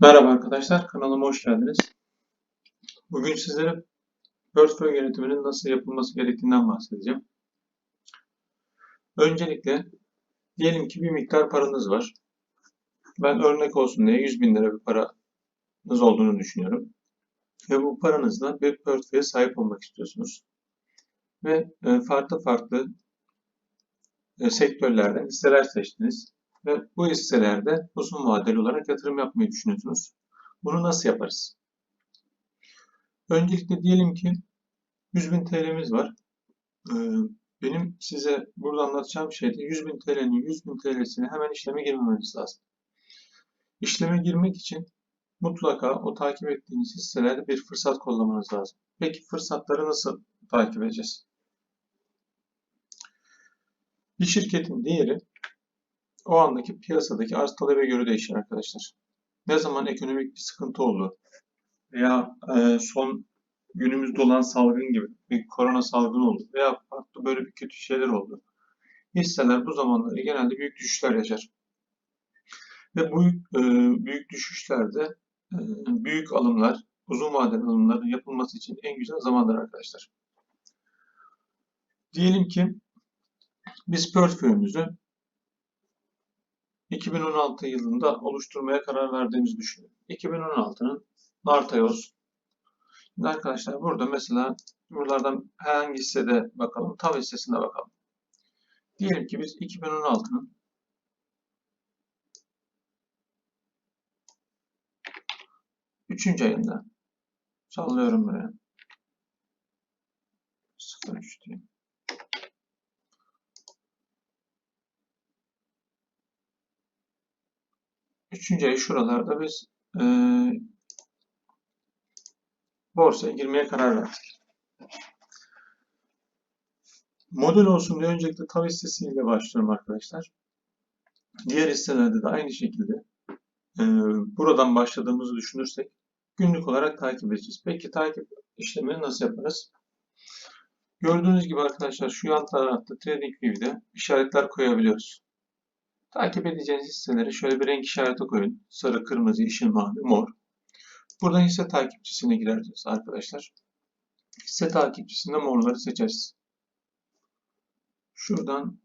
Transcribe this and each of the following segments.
Merhaba arkadaşlar, kanalıma hoş geldiniz. Bugün sizlere portföy yönetiminin nasıl yapılması gerektiğinden bahsedeceğim. Öncelikle diyelim ki bir miktar paranız var. Ben örnek olsun diye 100 bin lira bir paranız olduğunu düşünüyorum. Ve bu paranızla bir portföye sahip olmak istiyorsunuz. Ve e, farklı farklı e, sektörlerden hisseler seçtiniz ve bu hisselerde uzun vadeli olarak yatırım yapmayı düşünüyorsunuz. Bunu nasıl yaparız? Öncelikle diyelim ki 100.000 TL'miz var. Ee, benim size burada anlatacağım şey de 100.000 TL'nin 100.000 TL'sine hemen işleme girmemeniz lazım. İşleme girmek için mutlaka o takip ettiğiniz hisselerde bir fırsat kollamanız lazım. Peki fırsatları nasıl takip edeceğiz? Bir şirketin değeri o andaki piyasadaki arz talebe göre değişir arkadaşlar. Ne zaman ekonomik bir sıkıntı oldu veya e, son günümüzde olan salgın gibi bir korona salgını oldu veya farklı böyle bir kötü şeyler oldu. Hisseler bu zamanlarda genelde büyük düşüşler yaşar. Ve bu e, büyük düşüşlerde e, büyük alımlar, uzun vadeli alımların yapılması için en güzel zamandır arkadaşlar. Diyelim ki biz portföyümüzü 2016 yılında oluşturmaya karar verdiğimizi düşünün. 2016'nın Mart ayı. Şimdi arkadaşlar burada mesela buralardan herhangi hissede bakalım. Tav hissesine bakalım. Diyelim ki biz 2016'nın Üçüncü ayında sallıyorum buraya. 03 diyeyim. Üçüncü ay şuralarda biz e, borsaya girmeye karar verdik. Model olsun diye öncelikle TAV hissesiyle başlıyorum arkadaşlar. Diğer hisselerde de aynı şekilde e, buradan başladığımızı düşünürsek günlük olarak takip edeceğiz. Peki takip işlemini nasıl yaparız? Gördüğünüz gibi arkadaşlar şu yan tarafta TradingView'de işaretler koyabiliyoruz. Takip edeceğiniz hisseleri şöyle bir renk işareti koyun. Sarı, kırmızı, yeşil, mavi, mor. Buradan hisse takipçisine gireriz arkadaşlar. Hisse takipçisinde morları seçeriz. Şuradan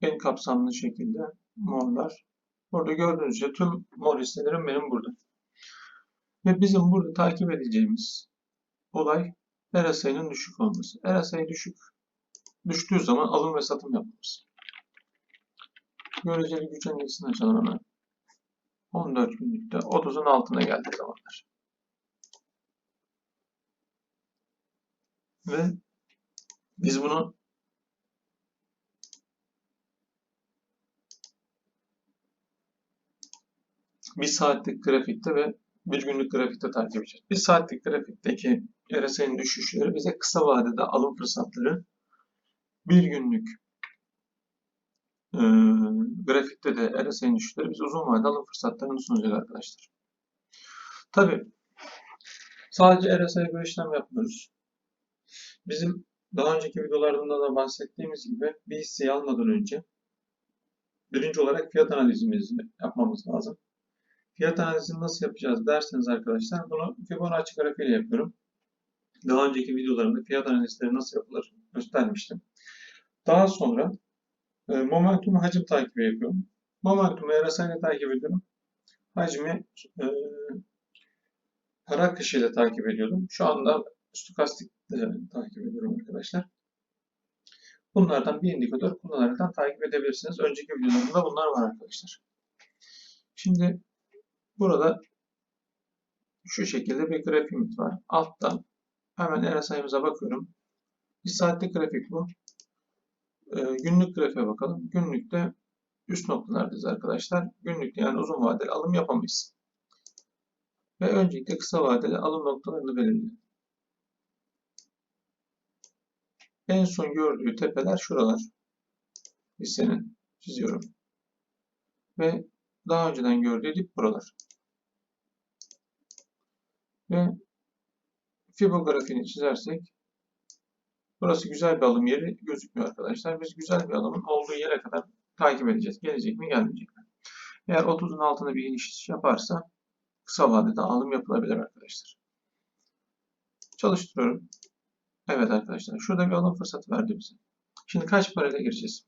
en kapsamlı şekilde morlar. Burada gördüğünüz gibi tüm mor hisselerim benim burada. Ve bizim burada takip edeceğimiz olay RSI'nin düşük olması. RSI düşük düştüğü zaman alım ve satım yapmamız. Göreceli güç endeksini açalım hemen. 14 günlükte 30'un altına geldiği zamanlar. Ve biz bunu bir saatlik grafikte ve bir günlük grafikte takip edeceğiz. Bir saatlik grafikteki RSI'nin düşüşleri bize kısa vadede alım fırsatları, bir günlük e, grafikte de RSI'nin düşüşleri biz uzun vadede alım fırsatlarını sunacak arkadaşlar. Tabi sadece RSI'ye göre işlem yapmıyoruz. Bizim daha önceki videolarında da bahsettiğimiz gibi bir hisseyi almadan önce birinci olarak fiyat analizimizi yapmamız lazım. Fiyat analizini nasıl yapacağız derseniz arkadaşlar bunu Fibonacci grafiğiyle yapıyorum. Daha önceki videolarımda fiyat analizleri nasıl yapılır göstermiştim. Daha sonra e, momentum hacim takibi yapıyorum. Momentumu RSI takip ediyorum. Hacmi e, para akışı ile takip ediyordum. Şu anda stokastik takip ediyorum arkadaşlar. Bunlardan bir indikatör kullanarak takip edebilirsiniz. Önceki videolarımda bunlar var arkadaşlar. Şimdi burada şu şekilde bir grafiğimiz var. Altta hemen RSI'mize bakıyorum. Bir saatlik grafik bu. Ee, günlük grafiğe bakalım. Günlükte üst noktalardayız arkadaşlar. Günlükte yani uzun vadeli alım yapamayız. Ve öncelikle kısa vadeli alım noktalarını belirleyelim. En son gördüğü tepeler şuralar. Hissenin çiziyorum. Ve daha önceden gördüğü dip buralar. Ve Fibo grafiğini çizersek Burası güzel bir alım yeri gözükmüyor arkadaşlar. Biz güzel bir alımın olduğu yere kadar takip edeceğiz. Gelecek mi gelmeyecek mi? Eğer 30'un altında bir iniş yaparsa kısa vadede alım yapılabilir arkadaşlar. Çalıştırıyorum. Evet arkadaşlar. Şurada bir alım fırsatı verdi bize. Şimdi kaç parayla gireceğiz?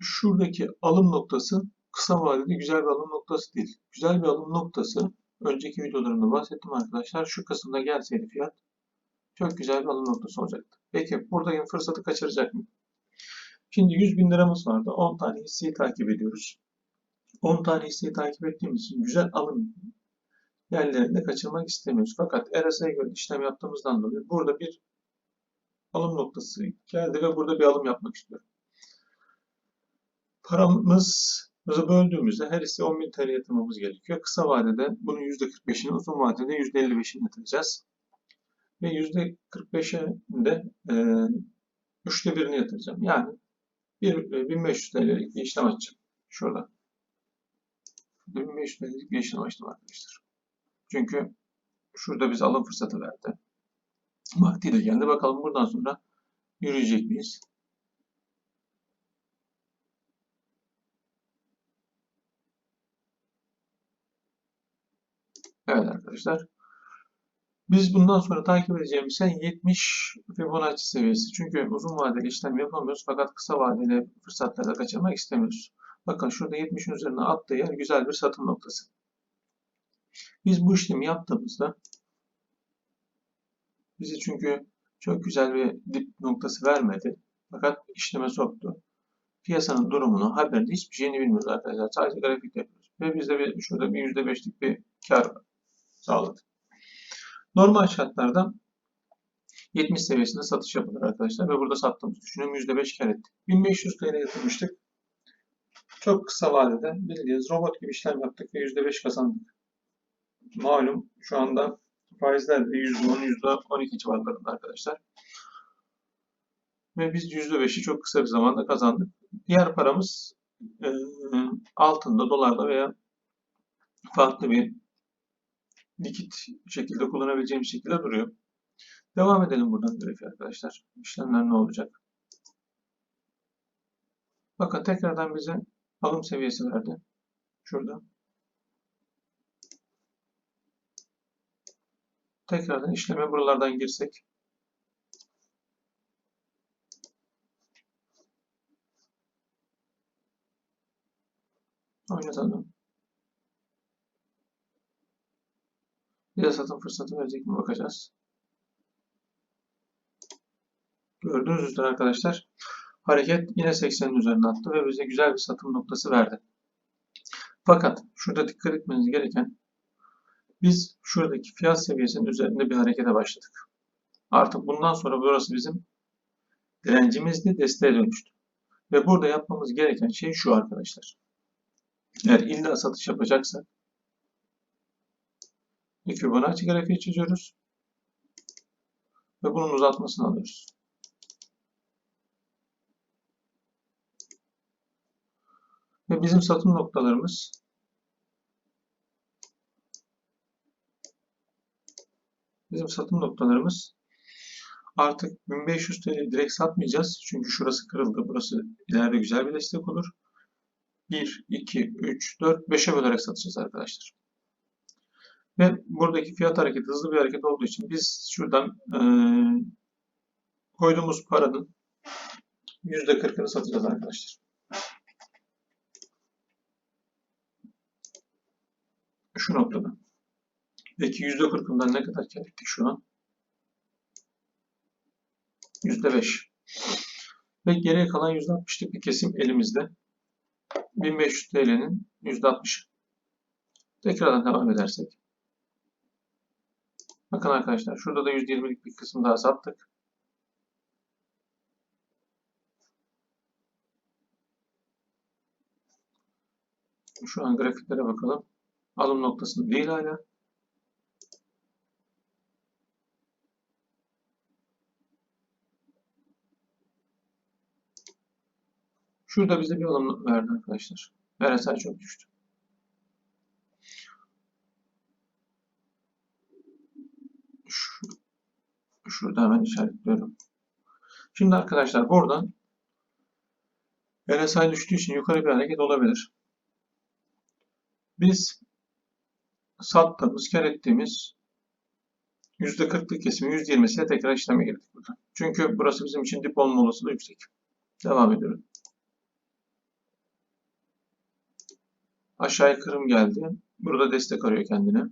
Şuradaki alım noktası kısa vadede güzel bir alım noktası değil. Güzel bir alım noktası önceki videolarımda bahsettim arkadaşlar. Şu kısımda gelseydi fiyat çok güzel bir alım noktası olacaktı. Peki buradaki fırsatı kaçıracak mı? Şimdi 100 bin liramız vardı. 10 tane hisseyi takip ediyoruz. 10 tane hisseyi takip ettiğimiz için güzel alım yerlerini de kaçırmak istemiyoruz. Fakat RSI'ye göre işlem yaptığımızdan dolayı burada bir alım noktası geldi ve burada bir alım yapmak istiyorum. Paramızı böldüğümüzde her hisse 10.000 TL yatırmamız gerekiyor. Kısa vadede bunun %45'ini, uzun vadede %55'ini yatıracağız. Ve %45'e de e, üçte birini yatıracağım. Yani bir, 1500 TL'lik bir işlem açacağım. Şurada. 1500 TL'lik bir işlem açtım arkadaşlar. Çünkü şurada biz alım fırsatı verdi. Vakti de geldi. Bakalım buradan sonra yürüyecek miyiz? Evet arkadaşlar. Biz bundan sonra takip edeceğimiz sen 70 Fibonacci seviyesi. Çünkü uzun vadeli işlem yapamıyoruz fakat kısa vadeli fırsatları da kaçırmak istemiyoruz. Bakın şurada 70'in üzerine attığı yer güzel bir satım noktası. Biz bu işlemi yaptığımızda bizi çünkü çok güzel bir dip noktası vermedi. Fakat işleme soktu. Piyasanın durumunu, haberini hiçbir şeyini bilmiyoruz arkadaşlar. Sadece grafik yapıyoruz. Ve bizde bir, şurada bir %5'lik bir kar sağladı. Normal şartlarda 70 seviyesinde satış yapılır arkadaşlar. Ve burada sattığımız düşünüyorum %5 kar etti. 1500 TL yatırmıştık. Çok kısa vadede bildiğiniz robot gibi işlem yaptık ve %5 kazandık. Malum şu anda faizler de %10, %12 civarlarında arkadaşlar. Ve biz %5'i çok kısa bir zamanda kazandık. Diğer paramız e, altında, dolarda veya farklı bir likit şekilde kullanabileceğim şekilde duruyor. Devam edelim buradan grafiğe arkadaşlar. İşlemler ne olacak? Bakın tekrardan bize alım seviyesi verdi. Şurada. Tekrardan işleme buralardan girsek. Oynatalım. Bir de satım fırsatı verecek mi bakacağız. Gördüğünüz üzere arkadaşlar hareket yine 80'in üzerine attı ve bize güzel bir satım noktası verdi. Fakat şurada dikkat etmeniz gereken biz şuradaki fiyat seviyesinin üzerinde bir harekete başladık. Artık bundan sonra burası bizim direncimizdi, desteğe dönüştü. Ve burada yapmamız gereken şey şu arkadaşlar. Eğer illa satış yapacaksak bir Fibonacci grafiği çiziyoruz. Ve bunun uzatmasını alıyoruz. Ve bizim satım noktalarımız bizim satım noktalarımız artık 1500 TL direkt satmayacağız. Çünkü şurası kırıldı. Burası ileride güzel bir destek olur. 1, 2, 3, 4, 5'e bölerek satacağız arkadaşlar. Ve buradaki fiyat hareketi hızlı bir hareket olduğu için biz şuradan e, koyduğumuz paranın %40'ını satacağız arkadaşlar. Şu noktada. Peki %40'ından ne kadar kar ettik şu an? %5. Ve geriye kalan %60'lık bir kesim elimizde. 1500 TL'nin %60'ı. Tekrardan devam edersek. Bakın arkadaşlar şurada da %20'lik bir kısım daha sattık. Şu an grafiklere bakalım. Alım noktasında değil hala. Şurada bize bir alım verdi arkadaşlar. RSI çok düştü. Şurada hemen işaretliyorum. Şimdi arkadaşlar buradan RSI düştüğü için yukarı bir hareket olabilir. Biz sattığımız, kar ettiğimiz %40'lık kesimi %20'siyle tekrar işleme girdik burada. Çünkü burası bizim için dip olma olasılığı yüksek. Devam ediyorum. Aşağıya kırım geldi. Burada destek arıyor kendine.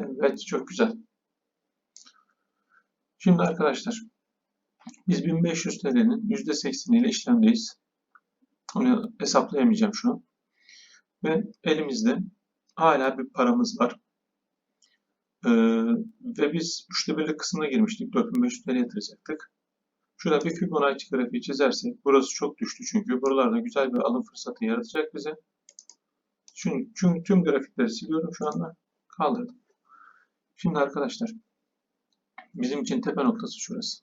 Evet, çok güzel. Şimdi arkadaşlar, biz 1500 TL'nin %80 ile işlemdeyiz. Onu hesaplayamayacağım şu an. Ve elimizde hala bir paramız var. Ee, ve biz üçte birlik kısmına girmiştik. 4500 TL yatıracaktık. Şurada bir Fibonacci grafiği çizersek, burası çok düştü çünkü buralarda güzel bir alım fırsatı yaratacak bize. Çünkü, tüm grafikleri siliyorum şu anda. Kaldırdım. Şimdi arkadaşlar, bizim için tepe noktası şurası.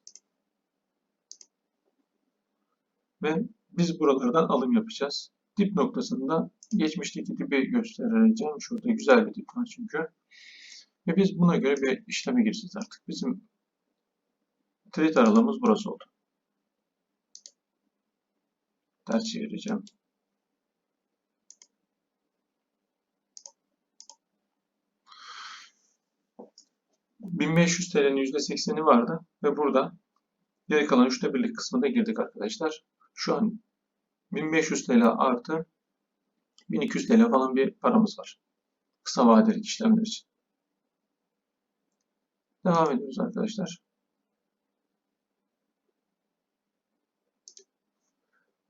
Ve biz buralardan alım yapacağız. Dip noktasında geçmişteki dibi göstereceğim. Şurada güzel bir dip var çünkü. Ve biz buna göre bir işleme gireceğiz artık. Bizim trade aralığımız burası oldu. Ters çevireceğim. ...1500 TL'nin %80'i vardı ve burada geri kalan üçte birlik kısmına girdik arkadaşlar. Şu an 1500 TL artı 1200 TL falan bir paramız var. Kısa vadeli işlemler için. Devam ediyoruz arkadaşlar.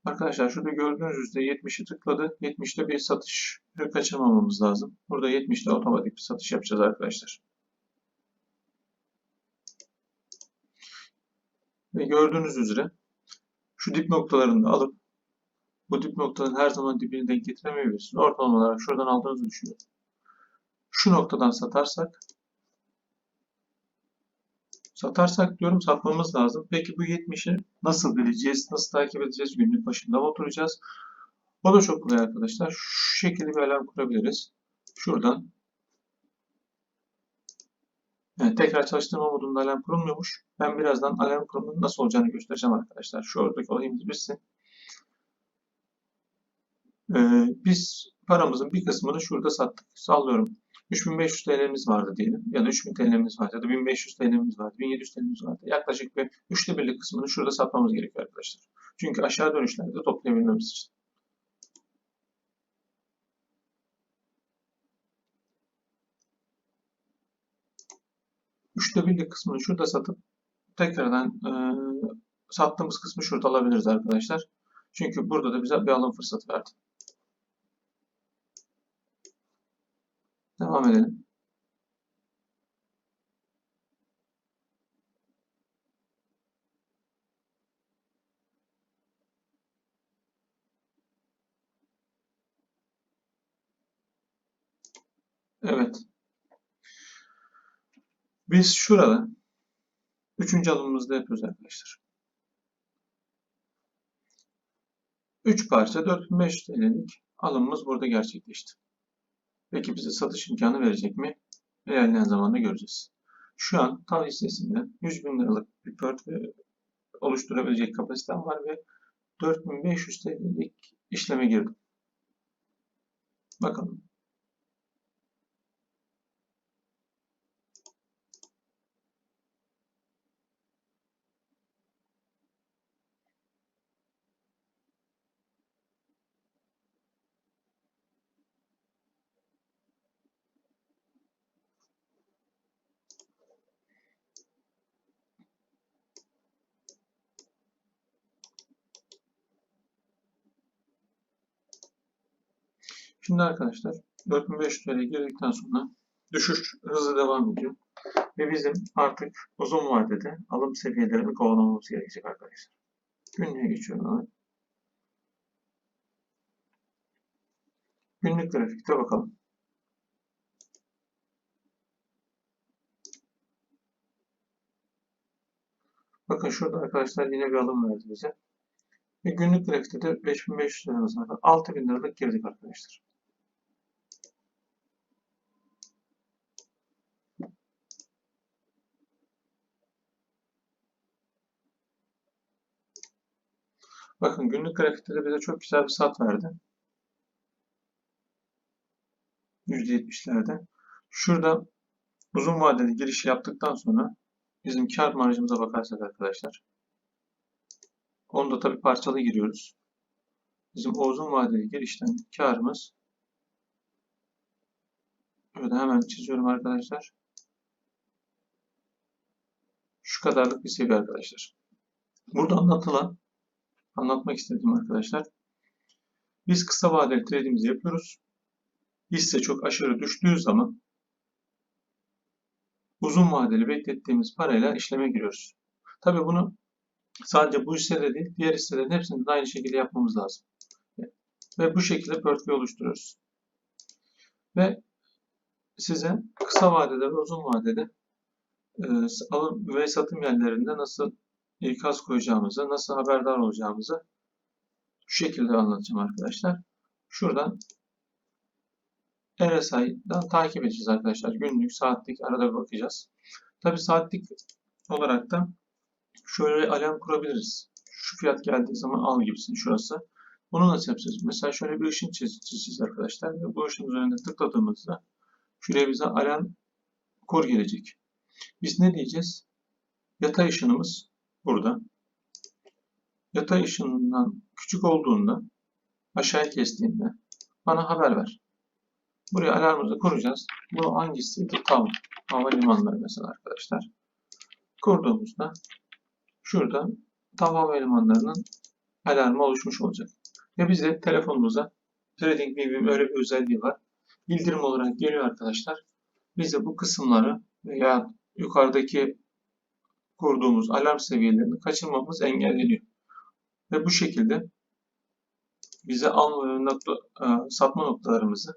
Arkadaşlar şurada gördüğünüz üzere 70'i tıkladı. 70'te bir satış kaçırmamamız lazım. Burada 70'te otomatik bir satış yapacağız arkadaşlar. Ve gördüğünüz üzere şu dip noktalarını da alıp bu dip noktanın her zaman dibini denk getiremeyebilirsiniz. Ortalama olarak şuradan aldığınızı düşünün. Şu noktadan satarsak Satarsak diyorum satmamız lazım. Peki bu 70'i nasıl bileceğiz? Nasıl takip edeceğiz? Günlük başında mı oturacağız? O da çok kolay arkadaşlar. Şu şekilde bir alarm kurabiliriz. Şuradan. Evet, tekrar çalıştırma modunda alarm kurulmuyormuş. Ben birazdan alarm kurumunun nasıl olacağını göstereceğim arkadaşlar. Şu oradaki olayımız bitsin. Ee, biz paramızın bir kısmını şurada sattık. Sallıyorum. 3500 TL'miz vardı diyelim ya da 3000 TL'miz vardı ya da 1500 TL'miz vardı, 1700 TL'miz vardı. Yaklaşık bir üçte birlik kısmını şurada satmamız gerekiyor arkadaşlar. Çünkü aşağı dönüşlerde toplayabilmemiz için. Üçte birlik kısmını şurada satıp tekrardan e, sattığımız kısmı şurada alabiliriz arkadaşlar. Çünkü burada da bize bir alım fırsatı verdi. Devam edelim. Evet. Biz şurada üçüncü alımımızda yapıyoruz arkadaşlar. 3 parça 4500 TL'lik alımımız burada gerçekleşti. Peki bize satış imkanı verecek mi? İlerleyen zamanda göreceğiz. Şu an tam hissesinde 100 bin liralık bir portföy oluşturabilecek kapasitem var ve 4500 TL'lik işleme girdim. Bakalım. Şimdi arkadaşlar 4500 TL girdikten sonra düşüş hızlı devam ediyor. Ve bizim artık uzun vadede alım seviyelerini kovalamamız gerekecek arkadaşlar. Günlüğe geçiyorum. Günlük grafikte bakalım. Bakın şurada arkadaşlar yine bir alım verdi bize. Ve günlük grafikte de 5500 liramız var. 6000 liralık girdik arkadaşlar. Bakın günlük grafikte de bize çok güzel bir sat verdi. %70'lerde. Şurada uzun vadeli giriş yaptıktan sonra bizim kar marjımıza bakarsak arkadaşlar. Onu da tabii parçalı giriyoruz. Bizim o uzun vadeli girişten karımız Şöyle hemen çiziyorum arkadaşlar. Şu kadarlık bir seviye arkadaşlar. Burada anlatılan anlatmak istediğim arkadaşlar. Biz kısa vadeli trade'imizi yapıyoruz. Hisse çok aşırı düştüğü zaman uzun vadeli beklettiğimiz parayla işleme giriyoruz. Tabii bunu sadece bu hissede değil, diğer hisselerin hepsini de aynı şekilde yapmamız lazım. Ve bu şekilde portföy oluşturuyoruz. Ve size kısa vadede ve uzun vadede e, alım ve satım yerlerinde nasıl ikaz koyacağımızı, nasıl haberdar olacağımızı şu şekilde anlatacağım arkadaşlar. Şuradan RSI'dan takip edeceğiz arkadaşlar. Günlük, saatlik arada bakacağız. Tabi saatlik olarak da şöyle alarm kurabiliriz. Şu fiyat geldiği zaman al gibisin şurası. Bunu nasıl yapacağız? Mesela şöyle bir ışın çizeceğiz arkadaşlar. Ve bu ışın üzerinde tıkladığımızda şuraya bize alarm kur gelecek. Biz ne diyeceğiz? Yatay ışınımız burada. Yatay ışınından küçük olduğunda aşağıya kestiğinde bana haber ver. Buraya alarmımızı kuracağız. Bu hangisiydi? Tam havalimanları mesela arkadaşlar. Kurduğumuzda şurada tam havalimanlarının alarmı oluşmuş olacak. Ve bize telefonumuza Trading View'in öyle bir özelliği var. Bildirim olarak geliyor arkadaşlar. Bize bu kısımları veya yukarıdaki kurduğumuz alarm seviyelerini kaçırmamız engelleniyor. Ve bu şekilde bize alma ve nokta, e, satma noktalarımızı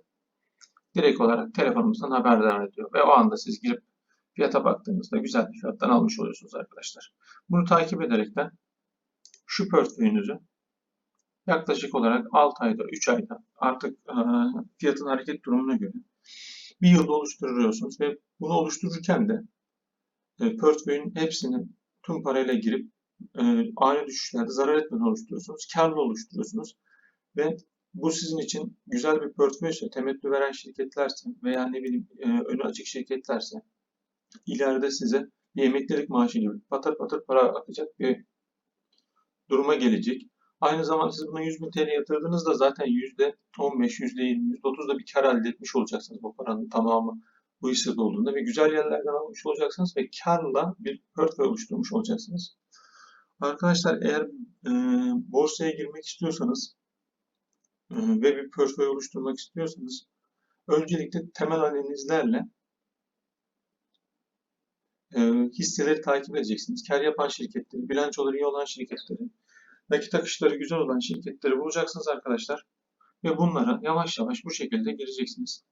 direkt olarak telefonumuzdan haberdar ediyor. Ve o anda siz girip fiyata baktığınızda güzel bir fiyattan almış oluyorsunuz arkadaşlar. Bunu takip ederekten şu portföyünüzü yaklaşık olarak 6 ayda, 3 ayda artık e, fiyatın hareket durumuna göre bir yılda oluşturuyorsunuz ve bunu oluştururken de e, portföyün hepsini tüm parayla girip e, ani düşüşlerde zarar etmeden oluşturuyorsunuz. Karlı oluşturuyorsunuz ve bu sizin için güzel bir portföyse, temettü veren şirketlerse veya ne bileyim e, önü açık şirketlerse ileride size bir emeklilik maaşı gibi patır patır para akacak bir duruma gelecek. Aynı zamanda siz buna 100 bin TL yatırdığınızda zaten %15, %20, %30'da bir kar elde etmiş olacaksınız bu paranın tamamı bu hissede olduğunda ve güzel yerlerden almış olacaksınız ve karla bir portföy oluşturmuş olacaksınız. Arkadaşlar eğer e, borsaya girmek istiyorsanız e, ve bir portföy oluşturmak istiyorsanız öncelikle temel analizlerle e, hisseleri takip edeceksiniz. Kar yapan şirketleri, bilançoları iyi olan şirketleri, nakit akışları güzel olan şirketleri bulacaksınız arkadaşlar. Ve bunlara yavaş yavaş bu şekilde gireceksiniz.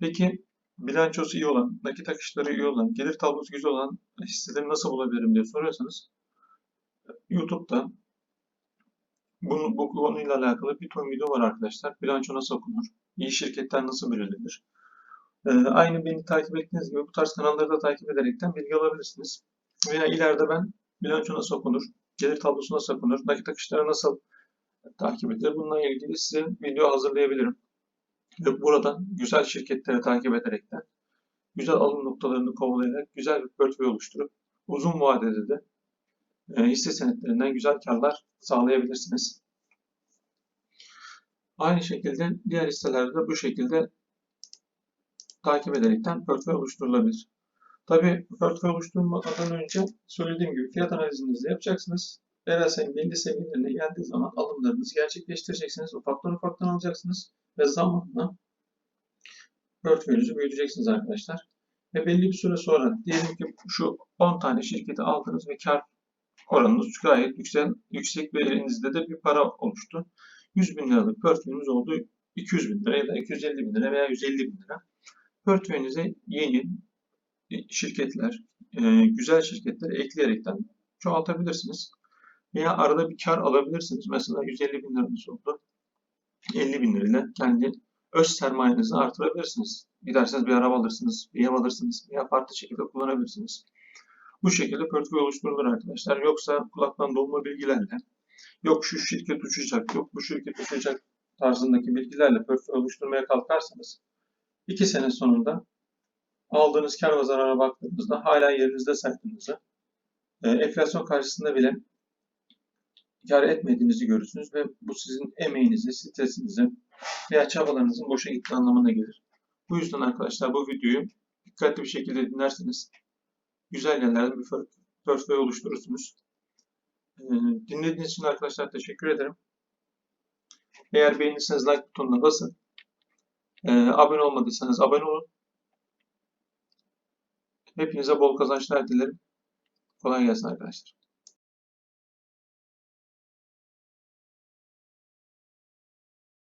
Peki bilançosu iyi olan, nakit akışları iyi olan, gelir tablosu güzel olan hisseleri nasıl bulabilirim diye soruyorsanız YouTube'da bunu, bu konuyla alakalı bir ton video var arkadaşlar. Bilanço nasıl okunur? İyi şirketler nasıl belirlenir? Ee, aynı beni takip ettiğiniz gibi bu tarz kanalları da takip ederekten bilgi alabilirsiniz. Veya ileride ben bilanço nasıl okunur? Gelir tablosu nasıl okunur? Nakit akışları nasıl takip edilir? Bununla ilgili size video hazırlayabilirim. Ve buradan güzel şirketleri takip ederekten güzel alım noktalarını kovalayarak güzel bir portföy oluşturup uzun vadede de e, hisse senetlerinden güzel karlar sağlayabilirsiniz. Aynı şekilde diğer hisselerde de bu şekilde takip ederekten portföy oluşturulabilir. Tabi portföy oluşturmadan önce söylediğim gibi fiyat analizinizi yapacaksınız. RSI'nin belli seviyelerine geldiği zaman alımlarınızı gerçekleştireceksiniz. Ufaktan ufaktan alacaksınız ve zamanla portföyünüzü büyüteceksiniz arkadaşlar. Ve belli bir süre sonra diyelim ki şu 10 tane şirketi aldınız ve kar oranınız gayet yüksek, yüksek bir elinizde de bir para oluştu. 100 bin liralık portföyünüz oldu 200 bin lira ya da 250 bin lira veya 150 bin lira. Portföyünüze yeni şirketler, e, güzel şirketleri ekleyerekten çoğaltabilirsiniz. Veya arada bir kar alabilirsiniz. Mesela 150 bin liranız oldu. 50 bin lirayla kendi öz sermayenizi artırabilirsiniz. Giderseniz bir araba alırsınız, bir ev alırsınız veya farklı şekilde kullanabilirsiniz. Bu şekilde portföy oluşturulur arkadaşlar. Yoksa kulaktan dolma bilgilerle, yok şu şirket uçacak, yok bu şirket uçacak tarzındaki bilgilerle portföy oluşturmaya kalkarsanız iki sene sonunda aldığınız kar ve zarara baktığınızda hala yerinizde saydığınızı, e, enflasyon karşısında bile kar etmediğinizi görürsünüz ve bu sizin emeğinizi, stresinizi veya çabalarınızın boşa gittiği anlamına gelir. Bu yüzden arkadaşlar bu videoyu dikkatli bir şekilde dinlerseniz güzel yerlerde bir por- portföy oluşturursunuz. Ee, Dinlediğiniz için arkadaşlar teşekkür ederim. Eğer beğenirseniz like butonuna basın. Ee, abone olmadıysanız abone olun. Hepinize bol kazançlar dilerim. Kolay gelsin arkadaşlar.